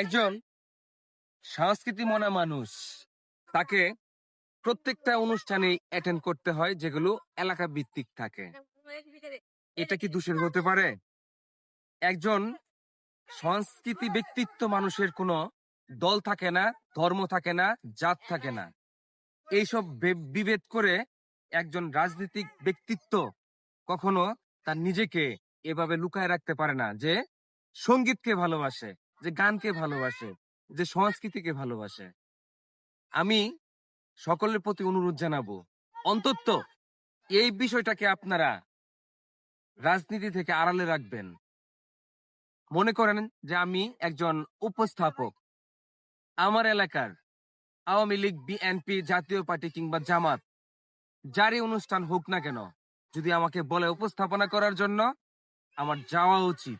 একজন সংস্কৃতি মনা মানুষ। তাকে প্রত্যেকটা অনুষ্ঠানে অ্যাটেন্ড করতে হয় যেগুলো এলাকা ভিত্তিক থাকে। এটা কি দোষের হতে পারে? একজন সংস্কৃতি ব্যক্তিত্ব মানুষের কোনো দল থাকে না, ধর্ম থাকে না, জাত থাকে না। এইসব বিভেদ করে একজন রাজনৈতিক ব্যক্তিত্ব কখনো তার নিজেকে এভাবে লুকায় রাখতে পারে না যে সঙ্গীতকে ভালোবাসে। যে গানকে ভালোবাসে, যে সংস্কৃতিকে ভালোবাসে। আমি সকলের প্রতি অনুরোধ জানাব, অন্তত এই বিষয়টাকে আপনারা রাজনীতি থেকে আড়ালে রাখবেন। মনে করেন যে আমি একজন উপস্থাপক। আমার এলাকার Awami League, BNP Jatiya party কিংবা জামাত, যারই অনুষ্ঠান হোক না কেন, যদি আমাকে বলে উপস্থাপনা করার জন্য, আমার যাওয়া উচিত।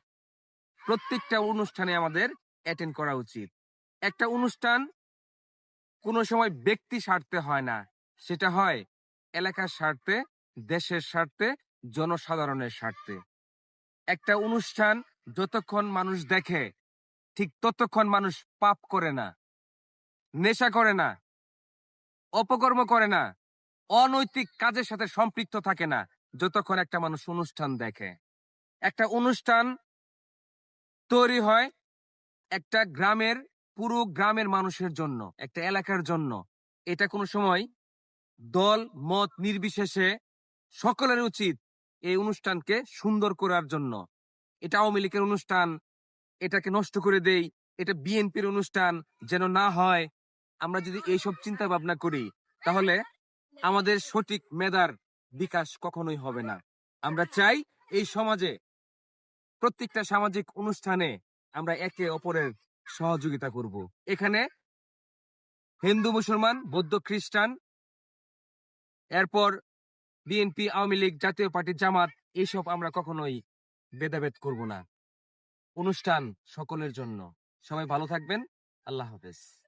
প্রত্যেকটা অনুষ্ঠানে আমাদের অ্যাটেন্ড করা উচিত। একটা অনুষ্ঠান কোনো সময় ব্যক্তি স্বার্থে হয় না। সেটা হয় এলাকার স্বার্থে, দেশের স্বার্থে, জনসাধারণের স্বার্থে। একটা অনুষ্ঠান যতক্ষণ মানুষ দেখে, ঠিক ততক্ষণ মানুষ পাপ করে না, নেশা করে না, অপকর্ম করে না, অনৈতিক কাজের সাথে সম্পৃক্ত থাকে না, যতক্ষণ একটা মানুষ অনুষ্ঠান দেখে। একটা অনুষ্ঠান তৈরি হয় একটা গ্রামের, পুরো গ্রামের মানুষের জন্য, একটা এলাকার জন্য। এটা কোনো সময় দল, মত নির্বিশেষে সকলের উচিত এই অনুষ্ঠানকে সুন্দর করার জন্য। এটা আওয়ামী লীগের অনুষ্ঠান, এটাকে নষ্ট করে দেই, এটা বিএনপির অনুষ্ঠান যেন না হয়। আমরা যদি এইসব চিন্তা ভাবনা করি, তাহলে আমাদের সঠিক মেধার বিকাশ কখনোই হবে না। আমরা চাই এই সমাজে প্রত্যেকটা সামাজিক অনুষ্ঠানে আমরা একে অপরের সহযোগিতা করব। এখানে হিন্দু, মুসলমান, বৌদ্ধ, খ্রিস্টান, এরপর বিএনপি, আওয়ামী লীগ, জাতীয় পার্টি, জামাত এইসব আমরা কখনোই ভেদাভেদ করব না। অনুষ্ঠান সকলের জন্য। সবাই ভালো থাকবেন। আল্লাহ হাফেজ।